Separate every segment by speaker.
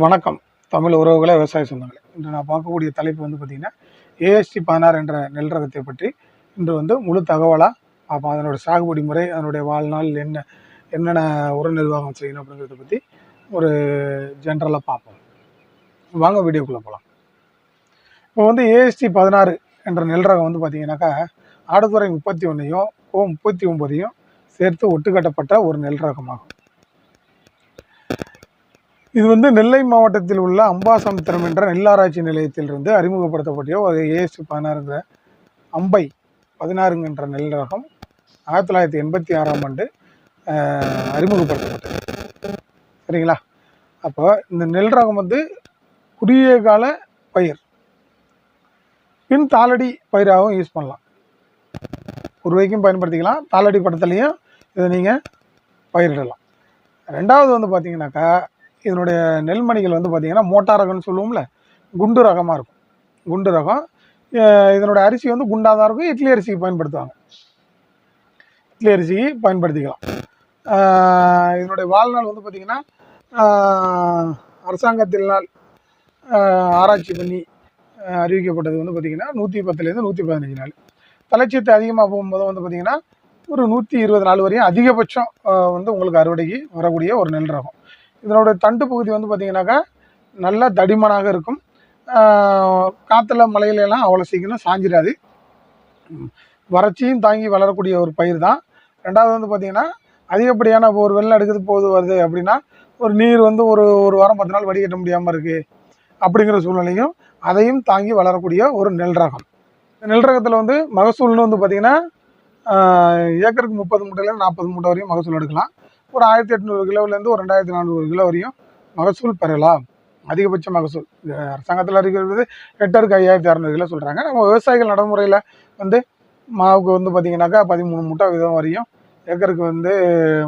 Speaker 1: வணக்கம். தமிழ் உறவுகளை விவசாய சொந்தங்களே. இன்று நான் பார்க்கக்கூடிய தலைப்பு வந்து பார்த்திங்கன்னா ஏஎஸ்டி பதினாறு என்ற நெல் ரகத்தை பற்றி. இன்று வந்து முழு தகவலாக பார்ப்போம் அதனோட சாகுபடி முறை அதனுடைய வாழ்நாள் என்ன என்னென்ன உர நிர்வாகம் செய்யணும் அப்படிங்கிறத பற்றி ஒரு ஜென்ரலாக பார்ப்போம். வாங்க வீடியோக்குள்ளே போகலாம் இப்போ வந்து ஏஎஸ்டி பதினாறு என்ற நெல் ரகம் வந்து பார்த்திங்கனாக்கா ஆடுதுறை முப்பத்தி ஒன்றையும் ஓ முப்பத்தி ஒம்பதையும் சேர்த்து ஒட்டுக்கட்டப்பட்ட ஒரு நெல் ரகமாகும். இது வந்து நெல்லை மாவட்டத்தில் உள்ள அம்பாசமுத்திரம் என்ற நெல்லாராய்ச்சி நிலையத்திலிருந்து அறிமுகப்படுத்தப்பட்ட ஒரு ஏஎஸ்டி பதினாறுங்கிற அம்பை பதினாறுங்கிற நெல் ரகம் ஆயிரத்தி தொள்ளாயிரத்தி எண்பத்தி ஆறாம் ஆண்டு அறிமுகப்படுத்தப்பட்டது. சரிங்களா? அப்போ இந்த நெல் ரகம் வந்து குறுகிய கால பயிர். பின் தாளடி பயிராகவும் யூஸ் பண்ணலாம். குறுவைக்கும் பயன்படுத்திக்கலாம். தாளடி படத்துலையும் இதை நீங்கள் பயிரிடலாம். ரெண்டாவது வந்து பார்த்தீங்கன்னாக்கா இதனுடைய நெல்மணிகள் வந்து பார்த்தீங்கன்னா மோட்டார் ரகம்னு சொல்லுவோம்ல குண்டு ரகமாக இருக்கும். குண்டு ரகம். இதனுடைய அரிசி வந்து குண்டாக தான் இருக்கும். இட்லி அரிசிக்கு பயன்படுத்துவாங்க. இட்லி அரிசிக்கு பயன்படுத்திக்கலாம். இதனுடைய வாழ்நாள் வந்து பார்த்திங்கன்னா அரசாங்கத்தினால் ஆராய்ச்சி பண்ணி அறிவிக்கப்பட்டது வந்து பார்த்திங்கன்னா நூற்றி பத்துலேருந்து நூற்றி பதினஞ்சு நாள். தலைச்சத்து அதிகமாக போகும்போது வந்து பார்த்திங்கன்னா ஒரு நூற்றி இருபது நாள் வரையும் அதிகபட்சம் வந்து உங்களுக்கு அறுவடைக்கு வரக்கூடிய ஒரு நெல் ரகம். இதனோட தண்டு பகுதி வந்து பார்த்திங்கனாக்கா நல்ல தடிமனாக இருக்கும். காற்றுல மலையிலலாம் எல்லாம் அவ்வளோ சீக்கிரம் சாஞ்சிடாது வறட்சியும் தாங்கி வளரக்கூடிய ஒரு பயிர் தான். ரெண்டாவது வந்து பார்த்திங்கன்னா அதிகப்படியான இப்போ ஒரு வெள்ளம் எடுக்குது போது வருது அப்படின்னா ஒரு நீர் வந்து ஒரு ஒரு வாரம் பத்து நாள் வடிகட்ட முடியாமல் இருக்குது அப்படிங்கிற சூழ்நிலையும் அதையும் தாங்கி வளரக்கூடிய ஒரு நெல் ரகம். நெல் ரகத்தில் வந்து மகசூல்னு வந்து பார்த்திங்கன்னா ஏக்கருக்கு முப்பது மூட்டையில் நாற்பது மூட்டை வரையும் மகசூல் எடுக்கலாம். ஒரு ஆயிரத்தி எட்நூறு கிலோவிலேருந்து ஒரு ரெண்டாயிரத்தி நானூறு கிலோ வரையும் மகசூல் பெறலாம். அதிகபட்ச மகசூல். அரசாங்கத்தில் இருக்கிறது ஹெக்டருக்கு ஐயாயிரத்தி அறநூறு கிலோ சொல்கிறாங்க நம்ம விவசாயிகள் நடைமுறையில் வந்து மாவுக்கு வந்து பார்த்திங்கனாக்கா பதிமூணு மூட்டை விதம் வரையும் ஏக்கருக்கு வந்து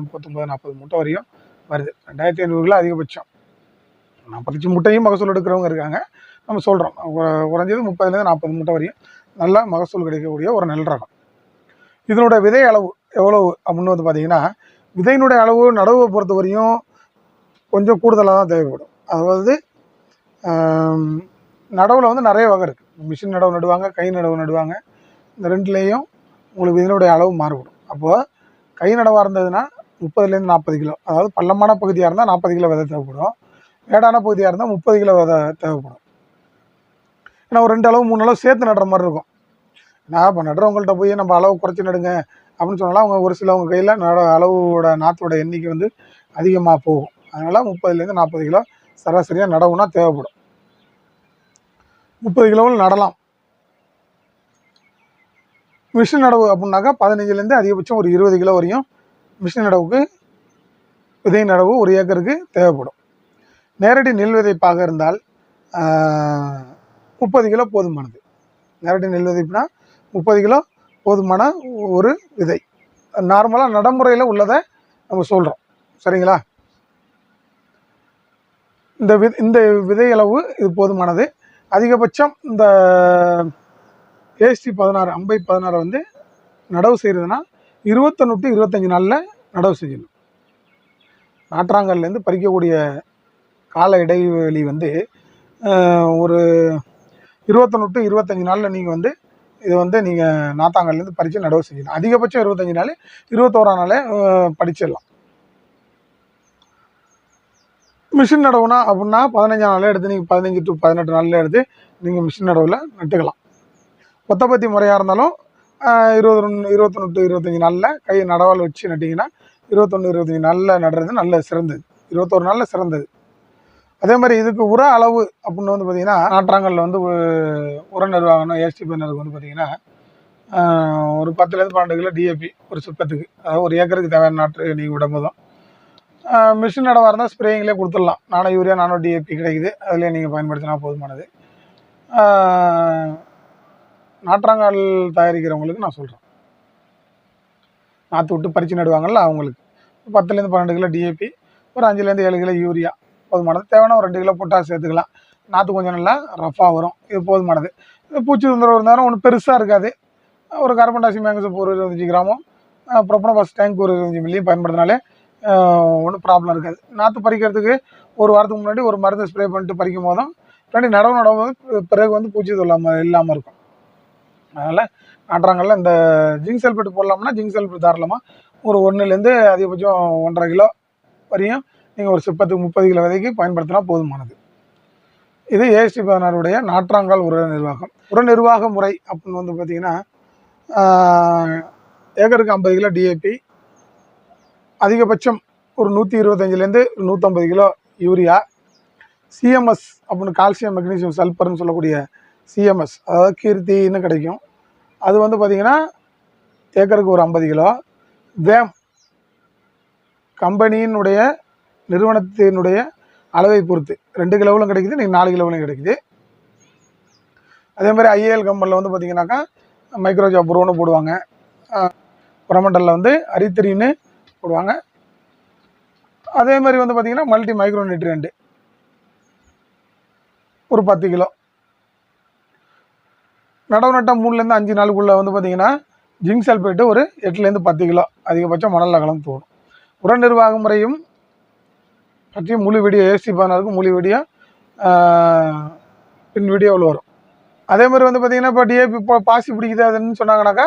Speaker 1: முப்பத்தொம்பது நாற்பது மூட்டை வரையும் வருது. ரெண்டாயிரத்தி ஐநூறு கிலோ அதிகபட்சம். நாற்பத்தஞ்சு மூட்டையும் மகசூல் எடுக்கிறவங்க இருக்காங்க. நம்ம சொல்கிறோம் குறைஞ்சது முப்பதுலேருந்து நாற்பது மூட்டை வரையும் நல்லா மகசூல் கிடைக்கக்கூடிய ஒரு நெல் ரகம். இதனோட விதை அளவு எவ்வளவு அப்படின்னு வந்து பார்த்தீங்கன்னா விதையினுடைய அளவு நடவை பொறுத்த வரையும் கொஞ்சம் கூடுதலாக தான் தேவைப்படும். அதாவது நடவில் வந்து நிறைய வகை இருக்குது மிஷின் நடவு நடுவாங்க கை நடவு நடுவாங்க. இந்த ரெண்டுலேயும் உங்களுக்கு விதையினுடைய அளவு மாறுபடும். அப்போது கை நடவாக இருந்ததுன்னா முப்பதுலேருந்து நாற்பது கிலோ. அதாவது பள்ளமான பகுதியாக இருந்தால் நாற்பது கிலோ விதை தேவைப்படும். மேடான பகுதியாக இருந்தால் முப்பது கிலோ விதை தேவைப்படும். ஏன்னா ஒரு ரெண்டு அளவு மூணு அளவு சேர்த்து நடுற மாதிரி இருக்கும். நான் இப்போ நடுறவங்கள்ட்ட போய் நம்ம அளவு குறைச்சி நடுங்க. அப்படின்னு சொன்னாலும் அவங்க ஒரு சிலவங்க கையில் நட அளவோட நாற்றோட எண்ணிக்கை வந்து அதிகமாக போகும். அதனால் முப்பதுலேருந்து நாற்பது கிலோ சராசரியாக நடவுனா தேவைப்படும். முப்பது கிலோவில் நடலாம். மிஷின் நடவு அப்படின்னாக்கா பதினஞ்சுலேருந்து அதிகபட்சம் ஒரு இருபது கிலோ வரையும் மிஷின் நடவுக்கு விதை நடவு ஒரு ஏக்கருக்கு தேவைப்படும். நேரடி நெல் விதைப்பாக இருந்தால் முப்பது கிலோ போதுமானது. நேரடி நெல் விதைப்புனா முப்பது கிலோ போதுமான ஒரு விதை நார்மலாக நடைமுறையில் உள்ளதை நம்ம சொல்கிறோம் சரிங்களா? இந்த வி இந்த விதையளவு இது போதுமானது. அதிகபட்சம் இந்த ஏசி பதினாறு அம்பை பதினாறு வந்து நடவு செய்கிறதுனா இருபத்தொன்று டு இருபத்தஞ்சி நாளில் நடவு செய்யணும். நாற்றாங்கல்லேருந்து பறிக்கக்கூடிய கால இடைவெளி வந்து ஒரு இருபத்தொன்று டு இருபத்தஞ்சி நாளில் நீங்கள் வந்து இது வந்து நீங்கள் நாத்தாங்கல்லேருந்து பறித்து நடவு செய்யலாம் அதிகபட்சம் இருபத்தஞ்சி நாள் இருபத்தோராம் நாளே படிச்சிடலாம் மிஷின் நடவுனா அப்படின்னா பதினஞ்சாம் நாளில் எடுத்து நீங்கள் பதினஞ்சு டு பதினெட்டு நாளில் எடுத்து நீங்கள் மிஷின் நடவில் நட்டுக்கலாம். கொத்தப்பத்தி முறையாக இருந்தாலும் இருபது ரெண்டு- இருபத்தொன்று டு இருபத்தஞ்சி நாளில் கை நடவால் வச்சு நட்டிங்கன்னா இருபத்தொன்று இருபத்தஞ்சி நாளில் நடுறது நல்ல சிறந்தது. இருபத்தொரு நாளில் சிறந்தது. அதே மாதிரி இதுக்கு உர அளவு அப்படின்னு வந்து பார்த்திங்கன்னா நாற்றாங்கல்ல வந்து உர நிர்வாகம் ஏஎஸ்டி பண்ணதுக்கு வந்து பார்த்திங்கன்னா ஒரு பத்துலேருந்து பன்னெண்டு கிலோ டிஏபி ஒரு சுத்தத்துக்கு அதாவது ஒரு ஏக்கருக்கு தேவையான நாற்று நீங்கள் விடும்போதும். மிஷின் நடவாக இருந்தால் ஸ்ப்ரேயிங்லேயே கொடுத்துடலாம். நானோ யூரியா நானோ டிஏபி கிடைக்குது. அதிலே நீங்கள் பயன்படுத்தினா போதுமானது. நாற்றாங்கால் தயாரிக்கிறவங்களுக்கு நான் சொல்கிறேன் நாற்று விட்டு பறித்து நடுவாங்கல்ல அவங்களுக்கு. பத்துலேருந்து பன்னெண்டு கிலோ டிஏபி ஒரு அஞ்சுலேருந்து ஏழு கிலோ யூரியா. போதுமானது. தேவைன்னா ஒரு ரெண்டு கிலோ பொட்டாஸ் சேர்த்துக்கலாம். நாற்று கொஞ்சம் நல்லா ரஃப்பாக வரும். இது போதுமானது. இது பூச்சி தொந்தரவு இருந்தாலும் ஒன்றும் பெருசாக இருக்காது. ஒரு கார்பன் டை ஆக்சைடு மேங்கசப் ஒரு இருபத்தஞ்சி கிராமும் ப்ரொப்பனோபாஸ் டேங்க் ஒரு இருபத்தஞ்சி மில்லியும் பயன்படுத்தினாலே ஒன்றும் ப்ராப்ளம் இருக்காது. நாற்று பறிக்கிறதுக்கு ஒரு வாரத்துக்கு முன்னாடி ஒரு மருந்து ஸ்ப்ரே பண்ணிட்டு பறிக்கும் போதும் இல்லாட்டி நடவு நடவு பிறகு வந்து பூச்சி தொல்லாமல் இல்லாமல் இருக்கும். அதனால் நாட்டுறாங்கல்ல இந்த ஜிங்க் சல்ஃபேட் போடலாம்னா ஜிங்க் சல்ஃபேட் தாராளமாக ஒரு ஒன்றுலேருந்து அதிகபட்சம் ஒன்றரை கிலோ வரையும் நீங்கள் ஒரு சிப்பத்துக்கு முப்பது கிலோ விதைக்கு பயன்படுத்தினா போதுமானது. இது ஏஎஸ்டி பதினாறுடைய நாற்றாங்கால் உர நிர்வாகம். உர நிர்வாக முறை அப்படின்னு வந்து பார்த்தீங்கன்னா ஏக்கருக்கு ஐம்பது கிலோ டிஏபி அதிகபட்சம் ஒரு நூற்றி இருபத்தஞ்சிலேருந்து நூற்றம்பது கிலோ யூரியா சிஎம்எஸ் அப்படின்னு கால்சியம் மெக்னீசியம் சல்பர்னு சொல்லக்கூடிய சிஎம்எஸ் அதாவது கீர்த்தின்னு கிடைக்கும். அது வந்து பார்த்திங்கன்னா ஏக்கருக்கு ஒரு ஐம்பது கிலோ. வேம் கம்பெனியினுடைய நிறுவனத்தினுடைய அளவை பொறுத்து. ரெண்டு கிலோவிலும் கிடைக்குது நீங்கள் நாலு கிலோவிலும் கிடைக்குது. அதே மாதிரி ஐஏஎல் கம்பெனியில் வந்து பார்த்தீங்கன்னாக்கா மைக்ரோஜா ப்ரோன்னு போடுவாங்க. புறமண்டலில் வந்து அரித்திரின்னு போடுவாங்க. அதே மாதிரி வந்து பார்த்திங்கன்னா மல்டி மைக்ரோ நியூட்ரியன்ட் ஒரு பத்து கிலோ. நடவு நட்டம் மூணுலேருந்து அஞ்சு நாளுக்குள்ளே வந்து பார்த்திங்கன்னா ஜிங்க் சல்பேட்டு ஒரு எட்டுலேருந்து பத்து கிலோ. அதிகபட்சம் மணல் அகலம் தோணும். உர நிர்வாக முறையும் பற்றி முழு வீடியோ ஏசி பதினாறுக்கு முழு வீடியோ பின் வீடியோவில் வரும். அதே மாதிரி வந்து பார்த்தீங்கன்னா இப்போ டிஏபி இப்போ பாசி பிடிக்குது அதுன்னு சொன்னாங்கனாக்கா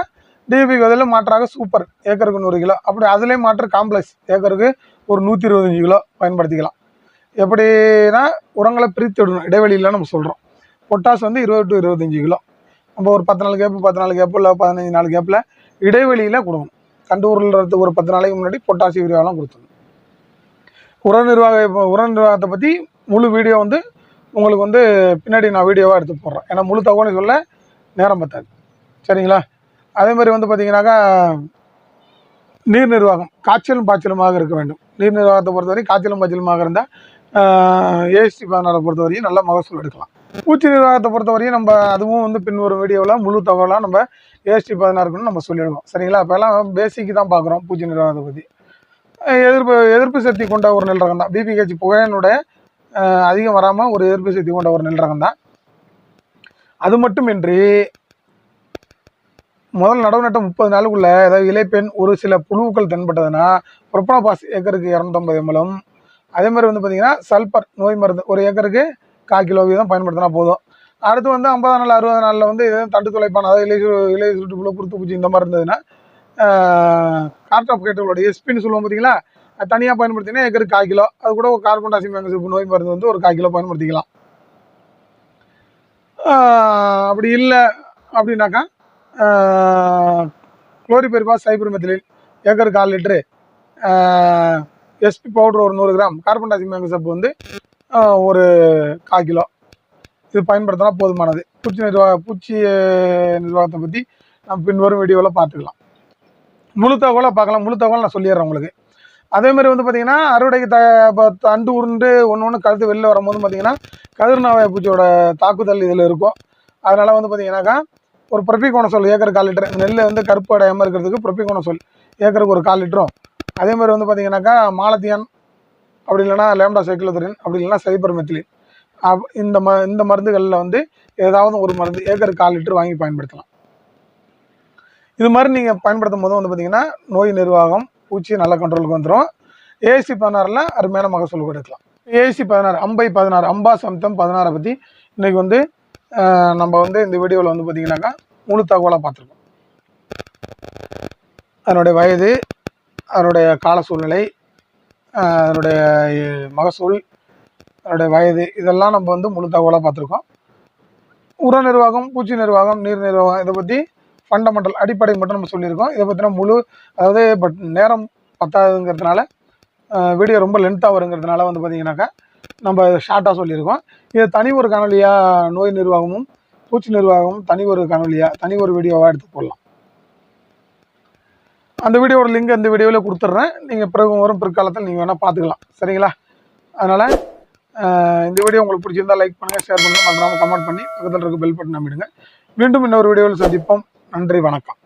Speaker 1: டிஏபிக்கு அதில் மாற்றாக சூப்பர் ஏக்கருக்கு நூறு கிலோ. அப்படி அதுலேயும் மாற்று காம்ப்ளெக்ஸ் ஏக்கருக்கு ஒரு நூற்றி இருபத்தஞ்சி கிலோ பயன்படுத்திக்கலாம். எப்படின்னா உரங்களை பிரித்து விடணும் இடைவெளியில் நம்ம சொல்கிறோம் பொட்டாஸ் வந்து இருபது டு இருபத்தஞ்சி கிலோ. நம்ம ஒரு பத்து நாள் கேப்பு பத்து நாள் கேப்பு இல்லை பதினஞ்சு நாள் கேப்பில் இடைவெளியில் கொடுக்கணும். கண்டு ஒரு பத்து நாளைக்கு முன்னாடி பொட்டாசி யூரியாலாம் கொடுத்துடணும். உர நிர்வாக இப்போ உர நிர்வாகத்தை பற்றி முழு வீடியோ வந்து உங்களுக்கு வந்து பின்னாடி நான் வீடியோவாக எடுத்து போடுறேன். ஏன்னா முழு தகவலும் சொல்ல நேரம் பத்தாது. சரிங்களா? அதே மாதிரி வந்து பார்த்தீங்கன்னாக்கா நீர் நிர்வாகம் காய்ச்சலும் பாய்ச்சலுமாக இருக்க வேண்டும். நீர் நிர்வாகத்தை பொறுத்தவரை காய்ச்சலும் பாய்ச்சலுமாக இருந்தால் ஏஎஸ்டி பேனரை பொறுத்தவரையும் நல்ல மகசூல் எடுக்கலாம். பூச்சி நிர்வாகத்தை பொறுத்தவரையும் நம்ம அதுவும் வந்து பின்வரும் வீடியோவில் முழு தகவலாக நம்ம ஏஎஸ்டி பதினாறுக்குன்னு நம்ம சொல்லிடுவோம். சரிங்களா? அப்போல்லாம் பேசிக்கு தான் பார்க்குறோம் பூச்சி நிர்வாகத்தை பற்றி எதிர்ப்பு எதிர்ப்பு சக்தி கொண்ட ஒரு நெல் ரகம் தான் பிபிஹெச் புகையனுடைய அதிகம் வராமல் ஒரு எதிர்ப்பு சக்தி கொண்ட ஒரு நெல் ரகம் தான் அது மட்டுமின்றி முதல் நடவு நட்ட முப்பது நாளுக்குள்ள ஏதாவது இலைப்பெண் ஒரு சில புழுக்கள் தென்பட்டதுன்னா புரோப்பனோபாஸ் ஏக்கருக்கு இரநூத்தம்பது எம்எலும் அதே மாதிரி வந்து பார்த்தீங்கன்னா சல்பர் நோய் மருந்து ஒரு ஏக்கருக்கு கால் கிலோ வீதம் பயன்படுத்தினா போதும். அடுத்து வந்து ஐம்பது நாள் அறுபது நாளில் வந்து எதுவும் தண்டு துளைப்பான் அதாவது இலை சு- இலை சுட்டுப்புழு குருத்து பூச்சி இந்த மாதிரி இருந்ததுன்னா கார்டாப் கேட்டோட எஸ்பின்னு சொல்லுவோம் பார்த்தீங்களா? அது தனியாக பயன்படுத்தினா ஏக்கருக்கு கால் கிலோ. அது கூட ஒரு கார்பன் டாசி மேங்கசிப்பு நோய் மருந்து வந்து ஒரு கால் கிலோ பயன்படுத்திக்கலாம். அப்படி இல்லை அப்படின்னாக்கா குளோரிபெரிபா சைபர் மெத்திலின் ஏக்கர் கால் லிட்ரு எஸ்பி பவுடர் ஒரு நூறு கிராம் கார்பன் டாசி மேங்கசப்பு வந்து ஒரு கால் கிலோ. இது பயன்படுத்தினா போதுமானது. பூச்சி நிர்வாக பூச்சி நிர்வாகத்தை பற்றி நம்ம பின்வரும் வீடியோவில் பார்த்துக்கலாம். முழு தகவலை பார்க்கலாம். முழு தகவல் நான் சொல்லிடுறேன் உங்களுக்கு. அதே மாதிரி வந்து பார்த்தீங்கன்னா அறுவடைக்கு த இப்போ தண்டு உருண்டு ஒன்று ஒன்று கழுத்து வெளில வரும்போது பார்த்தீங்கன்னா கதிர்நாவாய பூச்சியோட தாக்குதல் இதில் இருக்கும். அதனால் வந்து பார்த்தீங்கன்னாக்கா ஒரு பிரப்பிகோண சொல் ஏக்கருக்கு கால் லிட்டர். நெல் வந்து கருப்பு அடையாமல் இருக்கிறதுக்கு பிரப்பிகோண சொல் ஏக்கருக்கு ஒரு கால் லிட்டரும். அதே மாதிரி வந்து பார்த்தீங்கன்னாக்கா மாலத்தியான் அப்படி இல்லைனா லேம்டா சைக்கிளோதரின் அப்படி இல்லைன்னா சைபர் மெத்திலின் அப் இந்த ம இந்த மருந்துகளில் வந்து ஏதாவது ஒரு மருந்து ஏக்கருக்கு கால் லிட்டர் வாங்கி பயன்படுத்தலாம். இது மாதிரி நீங்கள் பயன்படுத்தும் போது வந்து பார்த்தீங்கன்னா நோய் நிர்வாகம் பூச்சி நல்ல கண்ட்ரோலுக்கு வந்துடும் ஏசி பதினாறில் அருமையான மகசூல் எடுக்கலாம் ஏசி பதினாறு அம்பை பதினாறு அம்பா சம்தம் பதினாறை பற்றி இன்றைக்கி வந்து நம்ம வந்து இந்த வீடியோவில் வந்து பார்த்தீங்கன்னாக்கா முழு தகவலாக பார்த்துருக்கோம் அதனுடைய வயது அதனுடைய கால சூழ்நிலை அதனுடைய மகசூல் அதனுடைய வயது இதெல்லாம் நம்ம வந்து முழு தகவலாக பார்த்துருக்கோம் உர நிர்வாகம் பூச்சி நிர்வாகம் நீர் நிர்வாகம் இதை பற்றி ஃபண்டமெண்டல் அடிப்படை மட்டும் நம்ம சொல்லியிருக்கோம். இதை பற்றின முழு அதாவது பட் நேரம் பத்தாதுங்கிறதுனால வீடியோ ரொம்ப லென்த்தாக வருங்கிறதுனால வந்து பார்த்தீங்கன்னாக்கா நம்ம ஷார்ட்டாக சொல்லியிருக்கோம். இது தனி ஒரு காணொலியாக நோய் நிர்வாகமும் பூச்சி நிர்வாகமும் தனி ஒரு காணொலியாக தனி ஒரு வீடியோவாக எடுத்து போடலாம். அந்த வீடியோட லிங்க் இந்த வீடியோவில் கொடுத்துட்றேன். நீங்கள் பிறகு வரும் பிற்காலத்தில் நீங்கள் வேணால் பார்த்துக்கலாம் சரிங்களா? அதனால் இந்த வீடியோ உங்களுக்கு பிடிச்சிருந்தா லைக் பண்ணுங்கள் ஷேர் பண்ணுங்கள் மறக்காமல் கமெண்ட் பண்ணி பக்கத்தில் இருக்க பெல் பட்டன் நம்பிடுங்க மீண்டும் இன்னொரு வீடியோவில் சந்திப்போம். நன்றி வணக்கம்.